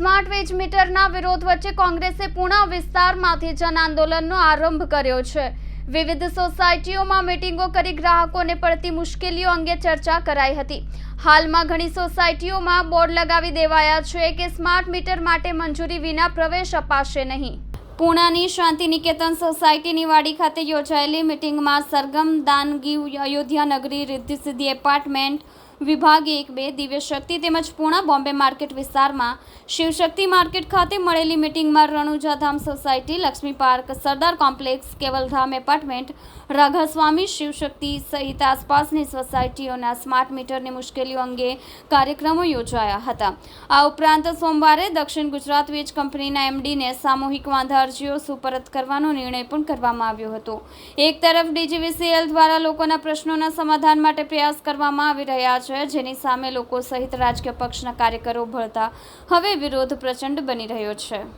Smart વીજ મીટરના વિરોધ વચ્ચે કોંગ્રેસે પુણા વિસ્તારમાંથી જન આંદોલનનો આરંભ કર્યો છે. વિવિધ સોસાયટીઓમાં મિટિંગો કરી ગ્રાહકોને પડતી મુશ્કેલીઓ અંગે ચર્ચા કરાઈ હતી. હાલમાં ઘણી સોસાયટીઓમાં બોર્ડ લગાવી દેવાયા છે કે સ્માર્ટ મીટર માટે મંજૂરી વિના પ્રવેશ અપાશે નહીં. પૂણાની શાંતિ નિકેતન સોસાયટીની વાડી ખાતે યોજાયેલી મિટિંગમાં સરગમ દાનગી અયોધ્યા નગરી રિદ્ધિ સિદ્ધિ એપાર્ટમેન્ટ વિભાગ એક બે દિવ્ય શક્તિ તેમજ પૂણા બોમ્બે માર્કેટ વિસ્તારમાં શિવશક્તિ માર્કેટ ખાતે મળેલી મિટિંગમાં Ranujadham society, Laxmi park, Sardar complex, Kevaldham apartment, Radhaswami, Shivshakti સહિત આસપાસની સોસાયટીઓના સ્માર્ટ મીટરની મુશ્કેલીઓ અંગે કાર્યક્રમો યોજાયા હતા. આ ઉપરાંત સોમવારે દક્ષિણ ગુજરાત વીજ કંપનીના એમડીને સામૂહિક વાંધા અરજીઓ સુપરત કરવાનો નિર્ણય પણ કરવામાં આવ્યો હતો. એક તરફ ડીજીવીસીએલ દ્વારા લોકોના પ્રશ્નોના સમાધાન માટે પ્રયાસ કરવામાં આવી રહ્યા છે, જેની સામે લોકો સહિત રાજકીય પક્ષના કાર્યકરો ભળતા હવે વિરોધ પ્રચંડ બની રહ્યો છે.